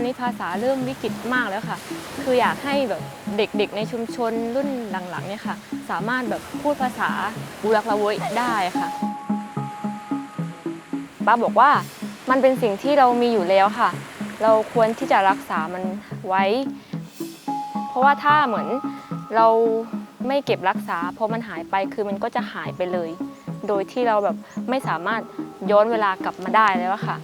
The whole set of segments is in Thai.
ตอนนี้ภาษาเริ่มวิกฤตมากแล้วค่ะ คืออยากให้แบบเด็กๆในชุมชนรุ่นหลังๆเนี่ยค่ะ สามารถแบบพูดภาษาบุรักละเวยได้ค่ะป้าบอกว่ามันเป็นสิ่งที่เรามีอยู่แล้วค่ะ เราควรที่จะรักษามันไว้ เพราะว่าถ้าเหมือนเราไม่เก็บรักษาพอมันหายไปคือมันก็จะหายไปเลย โดยที่เราแบบไม่สามารถย้อนเวลากลับมาได้แล้วอะค่ะ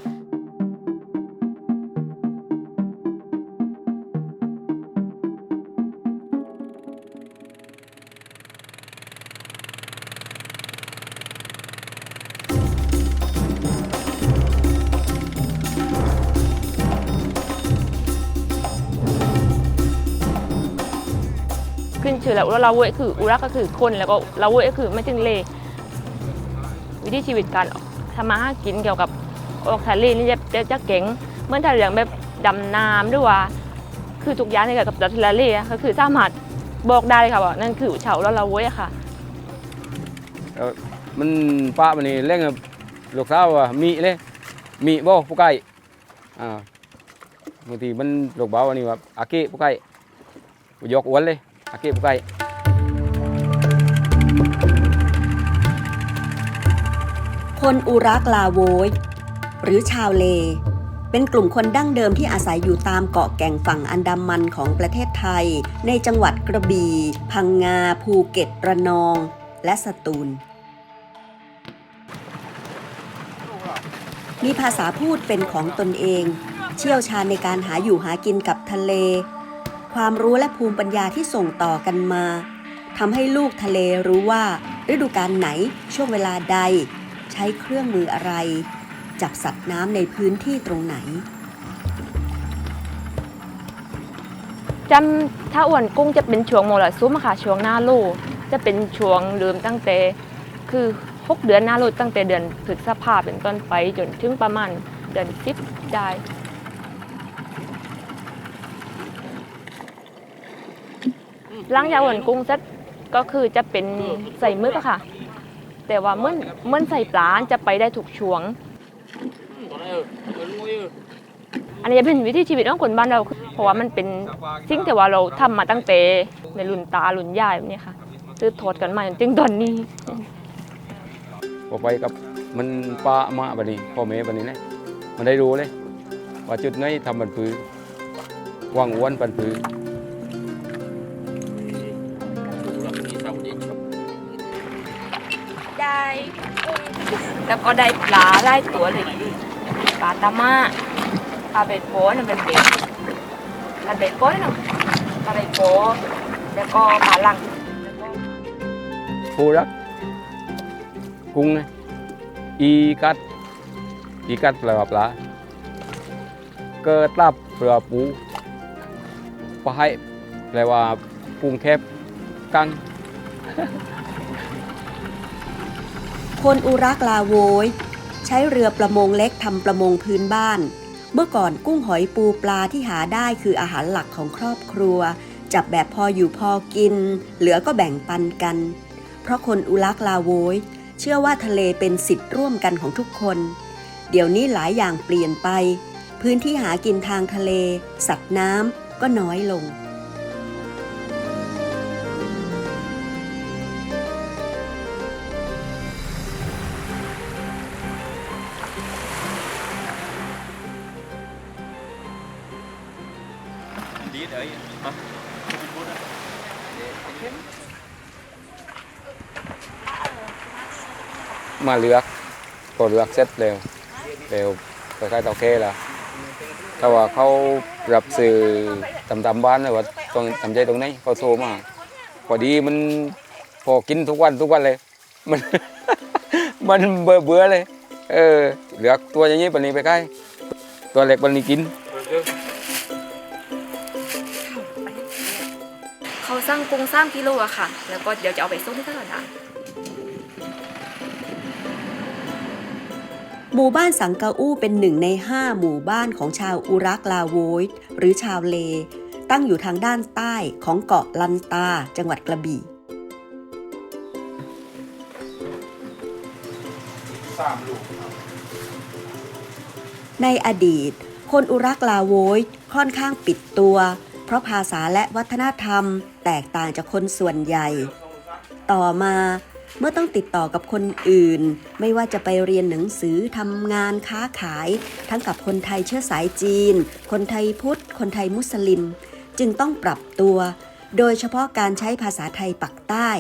ชื่อแล้วอุราเวยคืออุรักก็คือคนแล้วก็ลาเวยก็คือไม่ถึงเลวิถีชีวิตการทำมาหากินเกี่ยวกับออกทะเลนี่จะจะจะเก่งเมื่อถ้าเรื่องแบบดำน้ำด้วยว่า คือทุกอย่างที่เกี่ยวกับทะเลก็คือสามารถบอกได้เลยค่ะว่านั่นคือเฉาแล้วลาเวยค่ะมันป้ามันนี่เล่นกับลูกสาวว่ามีเลยมีบ่ผู้ใกล้อ่าบางทีมันลูกเบาอันนี้ว่าอาเกะผู้ใกล้ยกอ้วนเลย อาเกะผู้ใกล้คนอุรักลาโวยหรือชาวเล เป็นกลุ่มคนดั้งเดิมที่อาศัยอยู่ตามเกาะแก่งฝั่งอันดามันของประเทศไทย ในจังหวัดกระบี่ พังงา ภูเก็ต ระนอง และสตูล มีภาษาพูดเป็นของตนเอง เชี่ยวชาญในการหาอยู่หากินกับทะเล ความรู้และภูมิปัญญาที่ส่งต่อกันมาทำให้ลูกทะเลรู้ว่าฤดูกาลไหนช่วงเวลาใด ใช้เครื่องมืออะไร จับสัตว์น้ำในพื้นที่ตรงไหนจำถ้าอ้วนกุ้งจะเป็นช่วงโมรสุมค่ะช่วงหน้าโลจะเป็นช่วงเริ่มตั้งแต่คือหกเดือนหน้าโลตั้งแต่เดือนพฤษภาเป็นต้นไปจนถึงประมาณเดือนสิบได้ หลังจากอ้วนกุ้งเสร็จก็คือจะเป็นใส่มึกอะค่ะ แต่ว่าเมื่อเมื่อใส่ปลาจะไปได้ถูกช่วง อันนี้จะเป็นวิถีชีวิตของคนบ้านเรา เพราะว่ามันเป็นสิ่งที่ว่าเราทำมาตั้งแต่ในรุ่นตารุ่นยายแบบนี้ค่ะซื้อทอดกันมาจนถึงตอนนี้พอไปกับมันป้ามาบันนี้พ่อแม่บันนี้นะมันได้รู้เลย ว่าจุดไหนทำบันพือว่างอ้วนปันพือ แล้วก็ได้ปลาได้ตัวเลยปลาตามาปลาเบ็ดโป้นั่นเป็นเบ็ดปลาเบ็ดโป้นั่นปลาเบ็ดโป้แล้วก็ปลาลังแล้วก็ผู้รักกุ้งอีกัดอีกัดแปลว่าปลาเกิดลับแปลว่าปูปลาให้แปลว่ากุ้งแคบกัง คนอุรักลาโวยใช้เรือประมงเล็กทำประมงพื้นบ้าน เมื่อก่อนกุ้งหอยปูปลาที่หาได้คืออาหารหลักของครอบครัว จับแบบพออยู่พอกิน เหลือก็แบ่งปันกัน เพราะคนอุรักลาโวยเชื่อว่าทะเลเป็นสิทธิ์ร่วมกันของทุกคน เดี๋ยวนี้หลายอย่างเปลี่ยนไป พื้นที่หากินทางทะเล สัตว์น้ำก็น้อยลง มาเลือกพอเลือกเสร็จเร็วเร็วคล้ายๆเตาเคล้วถ้าว่าเขารับสื่อตำตำบ้านเลยว่าตรงทำใจตรงไหนเขาโทรมาพอดีมันพอกินทุกวันทุกวันเลย มันมันเบื่อเบื่อเลย เออเหลือกตัวอย่างนี้ปันนี้ไปใกล้ตัวเล็กปันนี้กินเขาสร้างกุ้งสร้ามกิโลอะค่ะ แล้วก็เดี๋ยวจะเอาไปส่งที่ตลาดนัด หมู่บ้านสังกะอู้เป็นหนึ่งในห้าหมู่บ้านของชาวอุรักลาโวยหรือชาวเล ตั้งอยู่ทางด้านใต้ของเกาะลันตาจังหวัดกระบี่ในอดีต คนอุรักลาโวยค่อนข้างปิดตัว เพราะภาษาและวัฒนธรรมแตกต่างจากคนส่วนใหญ่ ต่อมา เมื่อต้องติดต่อกับคนอื่น ไม่ว่าจะไปเรียนหนังสือทำงานค้าขาย ทั้งกับคนไทยเชื้อสายจีน คนไทยพุทธ คนไทยมุสลิม จึงต้องปรับตัว โดยเฉพาะการใช้ภาษาไทยปักใต้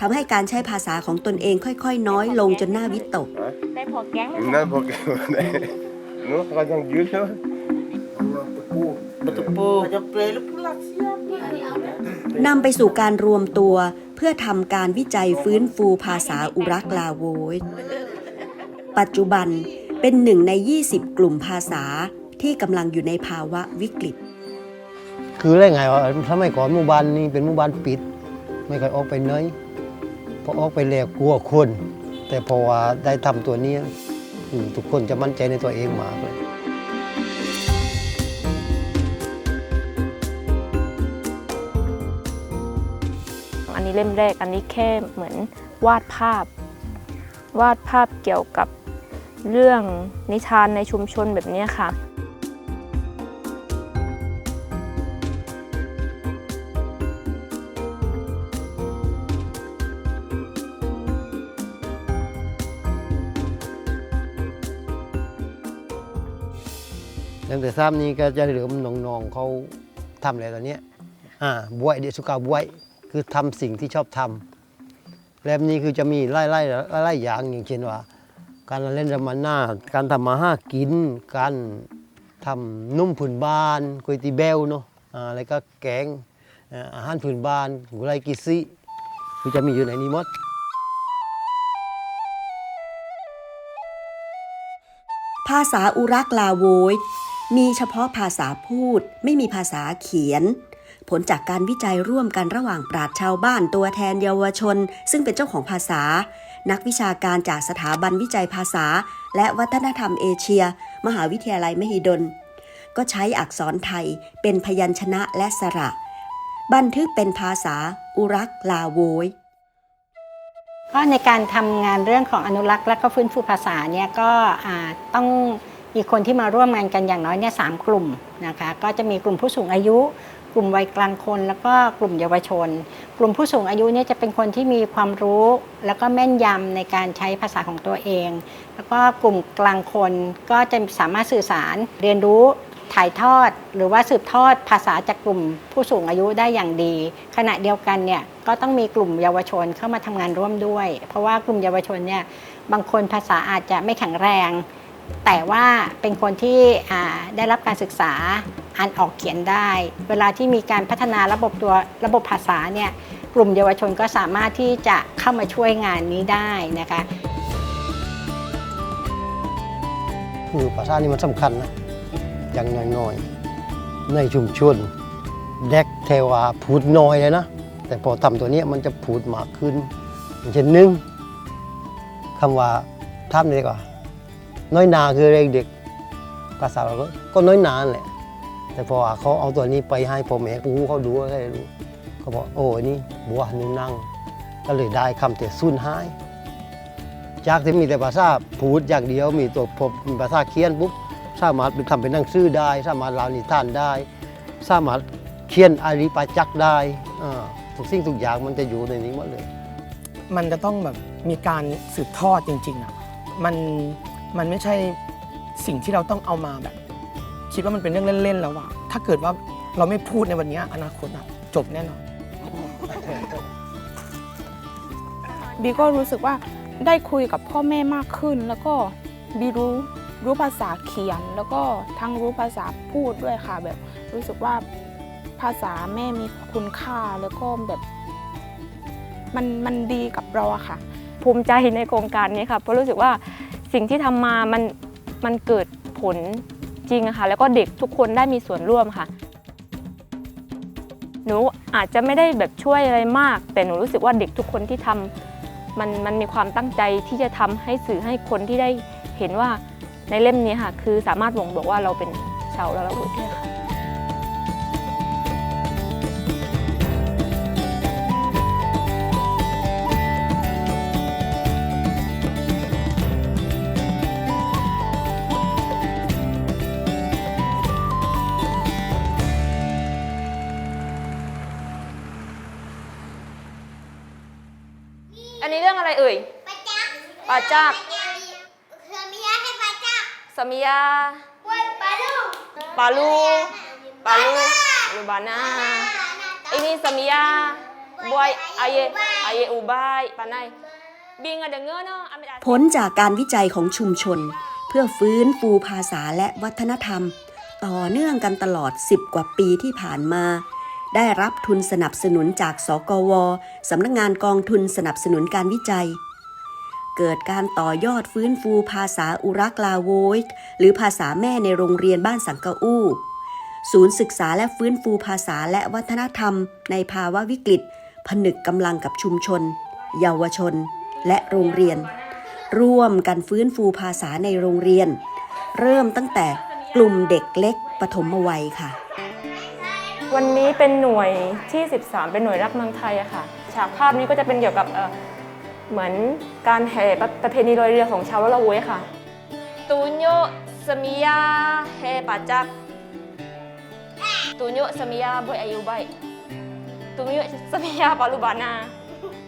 ทำให้การใช้ภาษาของตนเองค่อยๆ น้อยลงจนน่าวิตก ได้พอแก๊งนั่นพวกแกเนี่ยนู้นก็ยังยืนเนาะนำไปสู่การรวมตัวเพื่อทำการวิจัยฟื้นฟูภาษาอุรักลาโวยปัจจุบันเป็นหนึ่งใน 20 กลุ่มภาษาที่กำลังอยู่ในภาวะวิกฤต คือได้ไงวะถ้าไม่ก่อนหมู่บ้านนี้เป็นหมู่บ้านปิด ไม่เคยออกไปไหนพอออกไปแล้วกลัวคน แต่พอว่าได้ทำตัวนี้ทุกคนจะมั่นใจในตัวเองมากเลย เล่มแรก อันนี้แค่เหมือนวาดภาพ วาดภาพเกี่ยวกับเรื่องนิทานในชุมชนแบบนี้ค่ะตั้งแต่ทราบนี้ก็จะเหลือน้องๆเขาทำอะไรตอนนี้อ่าบวยเดยวสุกาบวย คือทำสิ่งที่ชอบทำแล้วนี้คือจะมีไล่ไล่ไล่อย่างอย่างเช่นว่า การเล่นรำมาหน้าการทำมาห้ากิน การทำนุ่มผืนบ้านก๋วยตีเบลเนาะอ่าแล้วก็แกงอาอาหารผืนบ้านกุไรกิซิคือจะมีอยู่ในนี้หมดภาษาอุรักลาโวยมีเฉพาะภาษาพูดไม่มีภาษาเขียน ผลจากการวิจัยร่วมกันระหว่างปราชญ์ชาวบ้านตัวแทนเยาวชน ซึ่งเป็นเจ้าของภาษา นักวิชาการจากสถาบันวิจัยภาษา และวัฒนธรรมเอเชีย มหาวิทยาลัยมหิดล ก็ใช้อักษรไทยเป็นพยัญชนะและสระ บันทึกเป็นภาษา อุรักลาโวยก็ในการทำงานเรื่องของอนุรักษ์และก็ฟื้นฟูภาษาเนี่ยก็ต้องมีคนที่มาร่วมงานกันอย่างน้อยเนี่ยสามกลุ่มนะคะก็จะมีกลุ่มผู้สูงอายุ กลุ่มวัยกลางคน แล้วก็กลุ่มเยาวชน กลุ่มผู้สูงอายุเนี่ยจะเป็นคนที่มีความรู้ แล้วก็แม่นยำในการใช้ภาษาของตัวเอง แล้วก็กลุ่มกลางคนก็จะสามารถสื่อสารเรียนรู้ถ่ายทอดหรือว่าสืบทอดภาษาจากกลุ่มผู้สูงอายุได้อย่างดี ขณะเดียวกันเนี่ยก็ต้องมีกลุ่มเยาวชนเข้ามาทำงานร่วมด้วย เพราะว่ากลุ่มเยาวชนเนี่ยบางคนภาษาอาจจะไม่แข็งแรง แต่ว่าเป็นคนที่ได้รับการศึกษาอ่านออกเขียนได้ เวลาที่มีการพัฒนาระบบตัวระบบภาษาเนี่ยกลุ่มเยาวชนก็สามารถที่จะเข้ามาช่วยงานนี้ได้นะคะคือภาษานี่มันสำคัญนะอย่างน้อยๆในชุมชนเด็กเทวาพูดน้อยเลยนะ แต่พอทำตัวนี้มันจะพูดมากขึ้นอย่างเช่นหนึ่งคำว่าท่ามเลยกว่า น้อยนาคือเด็กเด็กภาษาเราก็ก็น้อยนานแหละ แต่พอเขาเอาตัวนี้ไปให้พ่อแม่ปูเขาดูก็ได้รู้เขาบอกโอ้นี่บัวนิ้วนั่ง ก็เลยได้คำแต่สุนหาย จากที่มีแต่ภาษาพูดอย่างเดียวมีตัวพบมีภาษาเขียนปุ๊บสามารถไปทำเป็นหนังสือได้ สามารถเล่านิทานได้ สามารถเขียนอาริปาจักได้ทุกสิ่งทุกอย่างมันจะอยู่ในนี้หมดเลย มันจะต้องแบบมีการสืบทอดจริงๆอะมัน มันไม่ใช่สิ่งที่เราต้องเอามาแบบ คิดว่ามันเป็นเรื่องเล่นๆแล้วอะถ้าเกิดว่าเราไม่พูดในวันนี้อนาคตอะจบแน่นอน บีก็รู้สึกว่าได้คุยกับพ่อแม่มากขึ้น แล้วก็บีรู้รู้ภาษาเขียน แล้วก็ทั้งรู้ภาษาพูดด้วยค่ะ แบบรู้สึกว่าภาษาแม่มีคุณค่าแล้วก็แบบ มันมันดีกับเราอะค่ะ ภูมิใจในโครงการนี้ค่ะเพราะรู้สึกว่า สิ่งที่ทำมามันมันเกิดผลจริงอะค่ะ แล้วก็เด็กทุกคนได้มีส่วนร่วมค่ะ หนูอาจจะไม่ได้แบบช่วยอะไรมาก แต่หนูรู้สึกว่าเด็กทุกคนที่ทำมันมันมีความตั้งใจที่จะทำให้สื่อให้คนที่ได้เห็นว่าในเล่มนี้ค่ะ คือสามารถบ่งบอกว่าเราเป็นชาวลาลาวุธได้ค่ะ ปาจักสมิยาปาลูปาลูลูบานา ini semia buai aye aye ubai panai bing ada ngono ambil ผลจากการวิจัยของชุมชน เพื่อฟื้นฟูภาษาและวัฒนธรรม ต่อเนื่องกันตลอด 10 กว่าปีที่ผ่านมา ได้รับทุนสนับสนุนจากสกว สำนักงงานกองทุนสนับสนุนการวิจัย เกิดการต่อยอดฟื้นฟูภาษาอุรักลาโวยหรือภาษาแม่ในโรงเรียนบ้านสังกะอู้ ศูนย์ศึกษาและฟื้นฟูภาษาและวัฒนธรรม ในภาวะวิกฤต ผนึกกำลังกับชุมชน เยาวชน และโรงเรียน ร่วมกันฟื้นฟูภาษาในโรงเรียน เริ่มตั้งแต่กลุ่มเด็กเล็กปฐมวัยค่ะวันนี้เป็นหน่วยที่ 13 เป็นหน่วยรักเมืองไทยอะค่ะ ฉากภาพนี้ก็จะเป็นเกี่ยวกับ เอ่อเหมือนการแห่ประประเพณีลอยเรือของชาวละละเวยค่ะตูโยสมิยาเฮปาจักตูโยสมิยาบวยอายุใบตูโยสมิยาปาลูบานา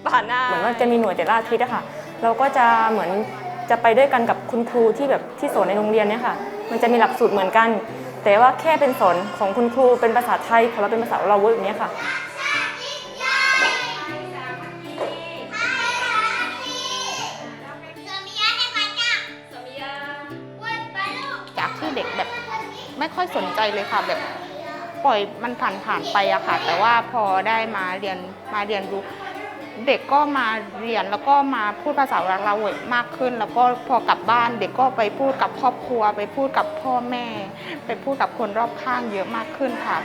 บานาเหมือนว่าจะมีหน่วยแต่ละอาทิตย์อะค่ะ เราก็จะเหมือนจะไปด้วยกันกับคุณครูที่แบบที่สอนในโรงเรียนเนี่ยค่ะ มันจะมีหลักสูตรเหมือนกัน แต่ว่าแค่เป็นสอนของคุณครูเป็นภาษาไทยของเราเป็นภาษาเราเวิร์กอย่างเนี้ยค่ะ ไม่ค่อยสนใจเลยค่ะ แบบปล่อยมันผ่านผ่านไปอะค่ะ แต่ว่าพอได้มาเรียนมาเรียนรู้เด็กก็มาเรียนแล้วก็มาพูดภาษาเราเวกมากขึ้น แล้วก็พอกลับบ้าน เด็กก็ไปพูดกับครอบครัว ไปพูดกับพ่อแม่ ไปพูดกับคนรอบข้างเยอะมากขึ้นค่ะ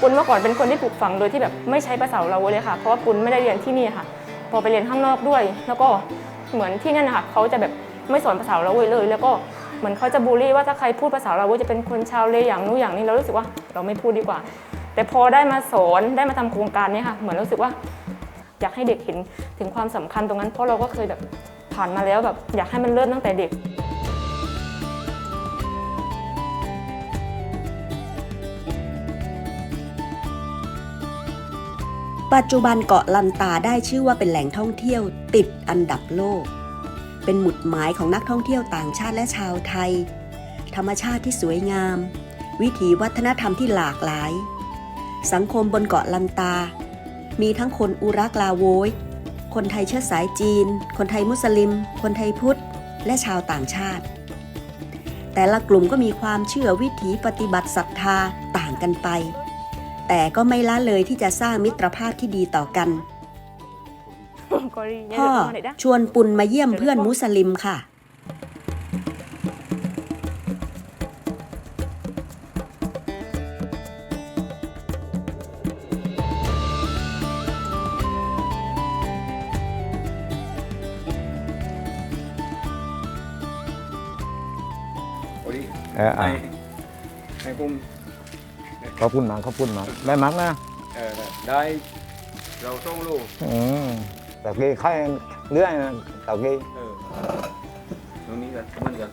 ปุณเมื่อก่อนเป็นคนที่ปลูกฝังโดยที่แบบไม่ใช้ภาษาเราเลยค่ะ เพราะว่าปุณไม่ได้เรียนที่นี่ค่ะ พอไปเรียนข้างนอกด้วย แล้วก็เหมือนที่นั่นนะคะเขาจะแบบไม่สอนภาษาเราเลย แล้วก็เหมือนเขาจะบูลลี่ว่าถ้าใครพูดภาษาเราจะเป็นคนชาวเลอย่างนู้นอย่างนี้เรารู้สึกว่าเราไม่พูดดีกว่า แต่พอได้มาสอนได้มาทำโครงการนี้ค่ะ เหมือนรู้สึกว่า อยากให้เด็กเห็นถึงความสำคัญตรงนั้น เพราะเราก็เคยแบบผ่านมาแล้วแบบอยากให้มันเริ่มตั้งแต่เด็ก ปัจจุบันเกาะลันตาได้ชื่อว่าเป็นแหล่งท่องเที่ยวติดอันดับโลก เป็นหมุดหมายของนักท่องเที่ยวต่างชาติและชาวไทย ธรรมชาติที่สวยงาม วิถีวัฒนธรรมที่หลากหลาย สังคมบนเกาะลันตา มีทั้งคนอุรักลาโวยคนไทยเชื้อสายจีน คนไทยมุสลิม คนไทยพุทธ และชาวต่างชาติ แต่ละกลุ่มก็มีความเชื่อวิถีปฏิบัติศรัทธาต่างกันไป แต่ก็ไม่ละเลยที่จะสร้างมิตรภาพที่ดีต่อกัน พ่อชวนปุณมาเยี่ยมเพื่อนมุสลิมค่ะ เอออะ ให้ผม ขอบคุณมากขอบคุณมากได้มากนะเออได้เราต้องรู้อืมแต่กี้ค่อยเรื่อยนะแต่กี้เออตรงนี้กันมันกัน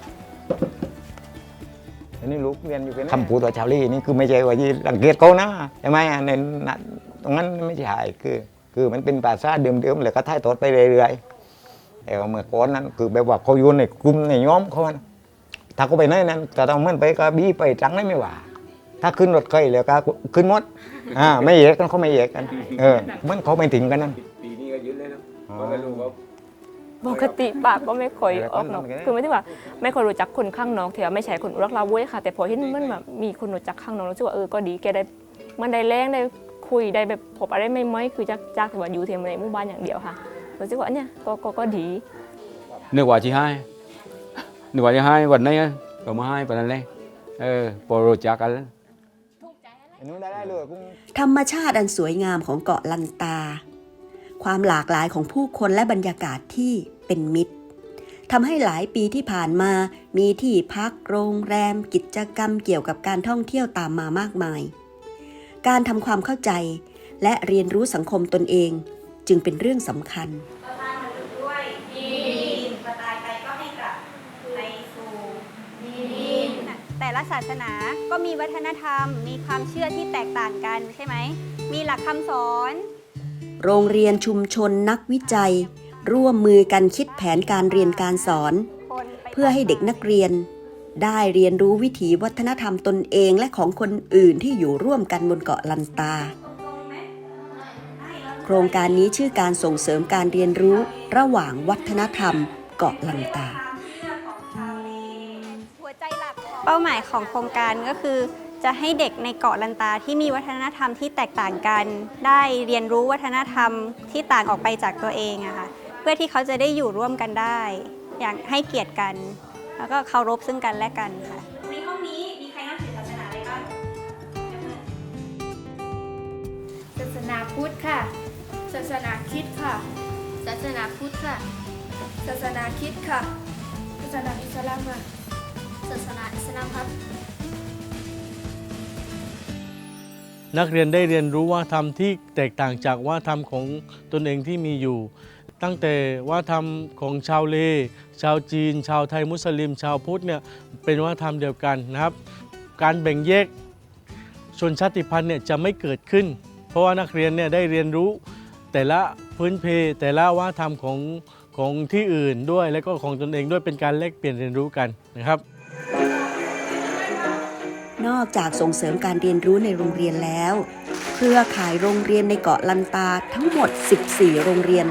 อันนี้ลูกเรียนอยู่เป็นคำพูดตัวชาวลีนี่คือไม่ใช่ว่าที่รังเกียจเขานะใช่ไหมอะในนั้นตรงนั้นไม่ใช่คือคือมันเป็นภาษาเดิมๆเลยก็ถ่ายทอดไปเรื่อยๆแต่ว่าเมื่อก่อนนั้นคือแบบว่าเขาอยู่ในกลุ่มในย้อมเขานะถ้าเขาไปไหนนั้นจะต้องเหมันไปกระบี่ไปตรังได้ไม่ว่า ถ้าขึ้นรถเคยแล้วก็ขึ้นหมดอ่าไม่แยกกันเขาไม่แยกกัน เออมันเขาไม่ถึงกันนั่นปีนี้ก็ยืนเลยนะอ๋อก็ไม่รู้ว่าปกติปากก็ไม่ค่อยเออออกนอกคนมันก็ได้คือไม่ได้ว่า ไม่ค่อยรู้จักคนข้างนอกเถอะไม่ใช่คนอุรักลาเว้ยค่ะ แต่พอเห็นมันแบบมีคนรู้จักข้างนอกรู้สึกว่าเออก็ดีแกได้มันได้แรงได้คุยได้แบบพบอะไรไม่ไม่ๆคือจากจากที่ว่าอยู่เทียมในหมู่บ้านอย่างเดียวค่ะรู้สึกว่าอันเนี่ยก็ก็ก็ดีนึกว่าที่ให้นึกว่าจะให้วันนี้ก็มาให้ปานนั้นเลยเออพอรู้จักกันแล้ว ธรรมชาติอันสวยงามของเกาะลันตา ความหลากหลายของผู้คนและบรรยากาศที่เป็นมิตรทำให้หลายปีที่ผ่านมา มีที่พักโรงแรม กิจกรรมเกี่ยวกับการท่องเที่ยวตามมามากมาย การทำความเข้าใจและเรียนรู้สังคมตนเองจึงเป็นเรื่องสำคัญ แต่แต่ละศาสนาก็มีวัฒนธรรม มีความเชื่อที่แตกต่างกันใช่ไหม มีหลักคำสอน โรงเรียนชุมชนนักวิจัย ร่วมมือกันคิดแผนการเรียนการสอนคนไปเพื่อให้เด็กนักเรียน ได้เรียนรู้วิถีวัฒนธรรมตนเองและของคนอื่นที่อยู่ร่วมกันบนเกาะลันตา โครงการนี้ชื่อการส่งเสริมการเรียนรู้ระหว่างวัฒนธรรมเกาะลันตา เป้าหมายของโครงการก็คือ จะให้เด็กในเกาะลันตาที่มีวัฒนธรรมที่แตกต่างกัน ได้เรียนรู้วัฒนธรรมที่ต่างออกไปจากตัวเองอะค่ะเพื่อที่เขาจะได้อยู่ร่วมกันได้ อย่างให้เกียรติกัน แล้วก็เคารพซึ่งกันและกันค่ะในห้องนี้มีใครนับถือศาสนาอะไรบ้างศาสนาพุทธค่ะ ศาสนาคริดค่ะ ศาสนาพุทธค่ะ ศาสนาคริดค่ะ ศาสนาอิสลามค่ะ ศาสนาอิสลามครับ นักเรียนได้เรียนรู้ว่าธรรมที่แตกต่างจากว่าธรรมของตนเองที่มีอยู่ ตั้งแต่ว่าธรรมของชาวเล ชาวจีน ชาวไทยมุสลิม ชาวพุทธเนี่ยเป็นว่าธรรมเดียวกันนะครับ การแบ่งแยกชนชาติพันธุ์เนี่ยจะไม่เกิดขึ้น เพราะว่านักเรียนเนี่ยได้เรียนรู้แต่ละพื้นเพ แต่ละว่าธรรมของของที่อื่นด้วย และก็ของตนเองด้วยเป็นการแลกเปลี่ยนเรียนรู้กันนะครับ นอกจากส่งเสริมการเรียนรู้ในโรงเรียนแล้ว เครือข่ายโรงเรียนในเกาะลันตาทั้งหมด 14 โรงเรียน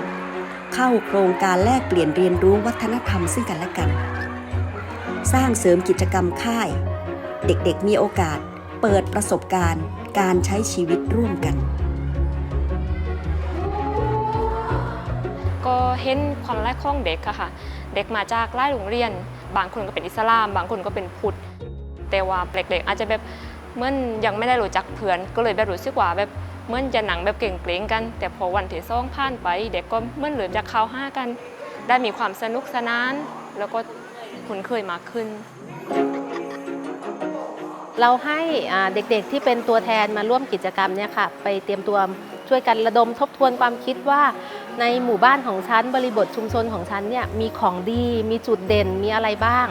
เข้าโครงการแลกเปลี่ยนเรียนรู้วัฒนธรรมซึ่งกันและกัน สร้างเสริมกิจกรรมค่าย เด็กๆมีโอกาสเปิดประสบการณ์ การใช้ชีวิตร่วมกัน ก็เห็นความรักของเด็กค่ะ เด็กมาจากหลายโรงเรียน บางคนก็เป็นอิสลาม บางคนก็เป็นพุทธ แต่ว่าเด็กๆอาจจะแบบเหมื่อนยังไม่ได้รู้จักเพื่อนก็เลยแบบรู้สึกว่าแบบเหมื่อนจะหนังแบบเก่งเกรงกัน แต่พอวันที่ซ่องผ่านไป เด็กก็เหมื่อนเหลือจะเข้าห้ากัน ได้มีความสนุกสนาน แล้วก็คุ้นเคยมากขึ้น เราให้เด็กๆที่เป็นตัวแทนมาร่วมกิจกรรมเนี่ยค่ะไปเตรียมตัวช่วยกันระดมทบทวนความคิดว่า ในหมู่บ้านของฉันบริบทชุมชนของฉันเนี่ยมีของดี มีจุดเด่นมีอะไรบ้าง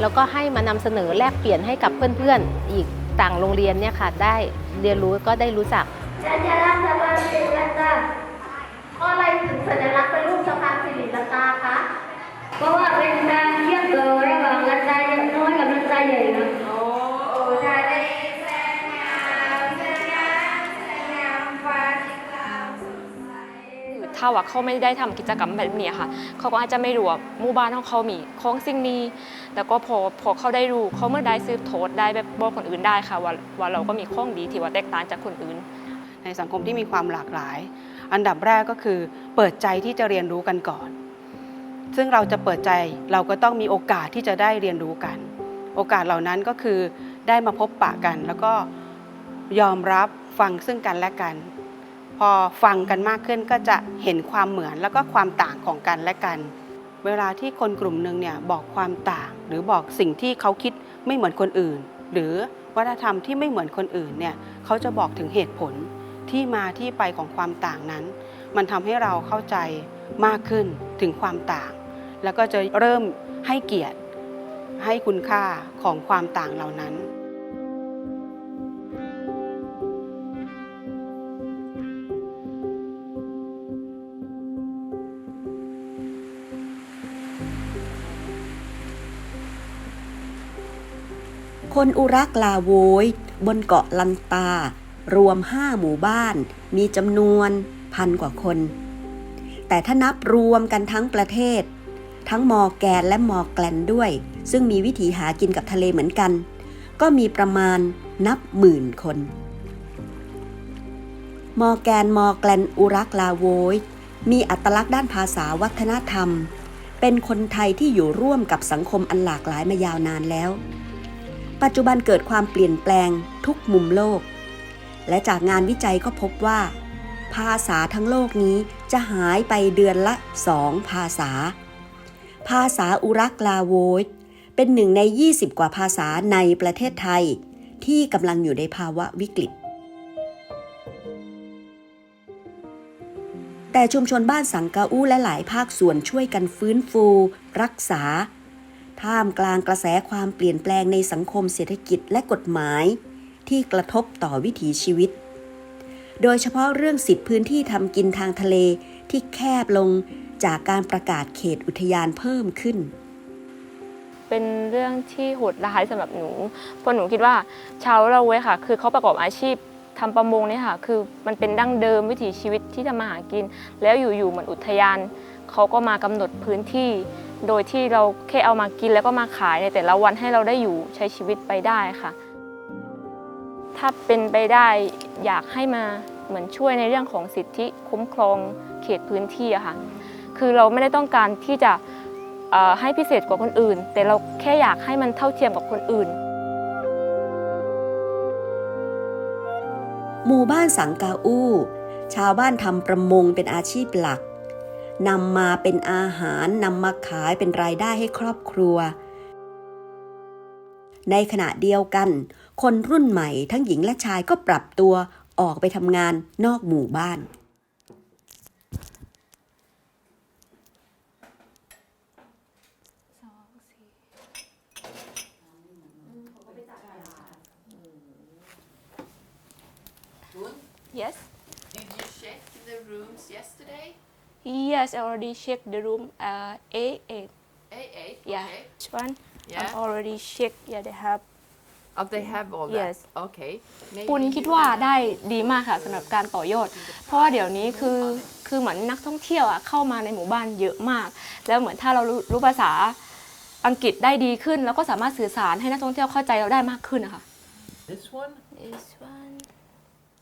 แล้วก็ให้มานำเสนอแลกเปลี่ยนให้กับเพื่อนๆ อีกต่างโรงเรียนเนี่ยค่ะ ได้เรียนรู้ก็ได้รู้จักสัญลักษณ์สะพานสิริลันตาอะไรถึงสัญลักษณ์เป็นรูปสะพานสิริลันตาคะ เพราะว่าเป็นการเทียบเกอระหว่าง ถ้าว่าเขาไม่ได้ทำกิจกรรมแบบนี้ค่ะ เขาก็อาจจะไม่รู้ว่าหมู่บ้านของเขามีของสิ่งนี้แต่ก็พอพอเขาได้รู้เขาเมื่อได้ซื้อโทษได้แบบบอกคนอื่นได้ค่ะว่าว่าเราก็มีของดีที่ว่าแตกต่างจากคนอื่น ในสังคมที่มีความหลากหลาย อันดับแรกก็คือเปิดใจที่จะเรียนรู้กันก่อน ซึ่งเราจะเปิดใจเราก็ต้องมีโอกาสที่จะได้เรียนรู้กัน โอกาสเหล่านั้นก็คือได้มาพบปะกัน แล้วก็ยอมรับฟังซึ่งกันและกัน พอฟังกันมากขึ้นก็จะเห็นความเหมือนแล้วก็ความต่างของกันและกัน เวลาที่คนกลุ่มหนึ่งเนี่ยบอกความต่าง หรือบอกสิ่งที่เขาคิดไม่เหมือนคนอื่น หรือวัฒนธรรมที่ไม่เหมือนคนอื่นเนี่ยเขาจะบอกถึงเหตุผลที่มาที่ไปของความต่างนั้น มันทำให้เราเข้าใจมากขึ้นถึงความต่าง แล้วก็จะเริ่มให้เกียรติให้คุณค่าของความต่างเหล่านั้น คนอุรักลาโวยบนเกาะลันตา รวมห้าหมู่บ้าน มีจำนวนพันกว่าคน แต่ถ้านับรวมกันทั้งประเทศ ทั้งมอแกนและมอแกลนด้วย ซึ่งมีวิถีหากินกับทะเลเหมือนกัน ก็มีประมาณนับหมื่นคน มอแกนมอแกลนอุรักลาโวยมีอัตลักษณ์ด้านภาษาวัฒนธรรม เป็นคนไทยที่อยู่ร่วมกับสังคมอันหลากหลายมายาวนานแล้ว ปัจจุบันเกิดความเปลี่ยนแปลงทุกมุมโลก และจากงานวิจัยก็พบว่า ภาษาทั้งโลกนี้จะหายไปเดือนละสองภาษา ภาษาอุรักลาโวยเป็นหนึ่งใน 20 กว่าภาษาในประเทศไทย ที่กำลังอยู่ในภาวะวิกฤต แต่ชุมชนบ้านสังกาอู้และหลายภาคส่วนช่วยกันฟื้นฟู รักษา ท่ามกลางกระแสความเปลี่ยนแปลงในสังคมเศรษฐกิจและกฎหมาย ที่กระทบต่อวิถีชีวิต โดยเฉพาะเรื่องสิทธิพื้นที่ทำกินทางทะเลที่แคบลงจากการประกาศเขตอุทยานเพิ่มขึ้น เป็นเรื่องที่โหดร้ายสำหรับหนู เพราะหนูคิดว่าชาวเราเว้ค่ะ คือเขาประกอบอาชีพทำประมงเนี่ยค่ะ คือมันเป็นดั้งเดิมวิถีชีวิตที่ทำมาหากิน แล้วอยู่ๆเหมือนอุทยานเขาก็มากำหนดพื้นที่ โดยที่เราแค่เอามากินแล้วก็มาขายในแต่ละวันให้เราได้อยู่ใช้ชีวิตไปได้ค่ะ ถ้าเป็นไปได้อยากให้มาเหมือนช่วยในเรื่องของสิทธิคุ้มครองเขตพื้นที่อะค่ะ คือเราไม่ได้ต้องการที่จะให้พิเศษกว่าคนอื่น แต่เราแค่อยากให้มันเท่าเทียมกับคนอื่น หมู่บ้านสังกาอู้ ชาวบ้านทำประมงเป็นอาชีพหลัก นำมาเป็นอาหารนำมาขายเป็นรายได้ให้ครอบครัว ในขณะเดียวกัน คนรุ่นใหม่ทั้งหญิงและชายก็ปรับตัวออกไปทำงานนอกหมู่บ้าน Yes Did you check the rooms yesterday? Yes I already checked the room uh, A8 A8? Yeah Okay. Which one Yeah. I already checked Yeah they have Oh, they have all that? Yes. Okay. Maybe ปุณคิดว่าได้ดีมากค่ะสำหรับการต่อยอด เพราะว่าเดี๋ยวนี้คือคือเหมือนนักท่องเที่ยวอะเข้ามาในหมู่บ้านเยอะมาก แล้วเหมือนถ้าเรารู้รู้ภาษาอังกฤษได้ดีขึ้น แล้วก็สามารถสื่อสารให้นักท่องเที่ยวเข้าใจเราได้มากขึ้นนะคะ This one? This one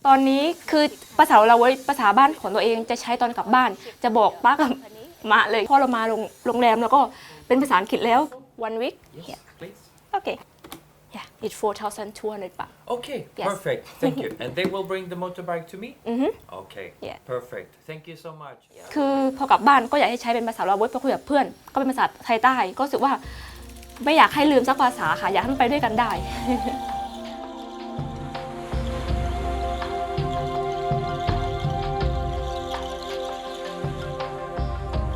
ตอนนี้คือภาษาเราไว้ภาษาบ้านของตัวเองจะใช้ตอนกลับบ้าน จะบอกป้ากับมาเลยพอเรามาโรงโรงแรมแล้วก็เป็นภาษาอังกฤษแล้ว one week Yes, please. okay yeah it's 4,200 baht Okay, Yes. perfect. Thank you. And they will bring the motorbike to me? อือฮึ Okay, Yeah. perfect. Thank you so much. คือพอกลับบ้านก็อยากให้ใช้เป็นภาษาเราเว้ยพอคุยกับเพื่อน ก็เป็นภาษาไทยใต้ก็รู้สึกว่าไม่อยากให้ลืมสักภาษาค่ะ อยากให้มันไปด้วยกันได้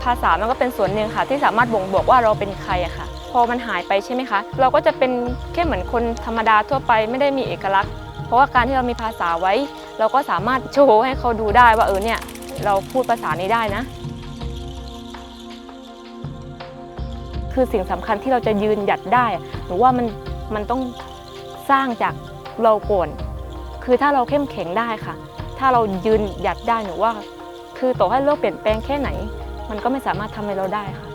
ภาษามันก็เป็นส่วนหนึ่งค่ะ ที่สามารถบ่งบอกว่าเราเป็นใครอะค่ะ พอมันหายไปใช่ไหมคะ เราก็จะเป็นแค่เหมือนคนธรรมดาทั่วไปไม่ได้มีเอกลักษณ์ เพราะว่าการที่เรามีภาษาไว้ เราก็สามารถโชว์ให้เขาดูได้ว่าเออเนี่ยเราพูดภาษานี้ได้นะคือสิ่งสำคัญที่เราจะยืนหยัดได้อะหนูว่ามันมันต้องสร้างจากเราก่อนคือถ้าเราเข้มแข็งได้ค่ะ ถ้าเรายืนหยัดได้หนูว่า คือต่อให้โลกเปลี่ยนแปลงแค่ไหน มันก็ไม่สามารถทำให้เราได้ค่ะ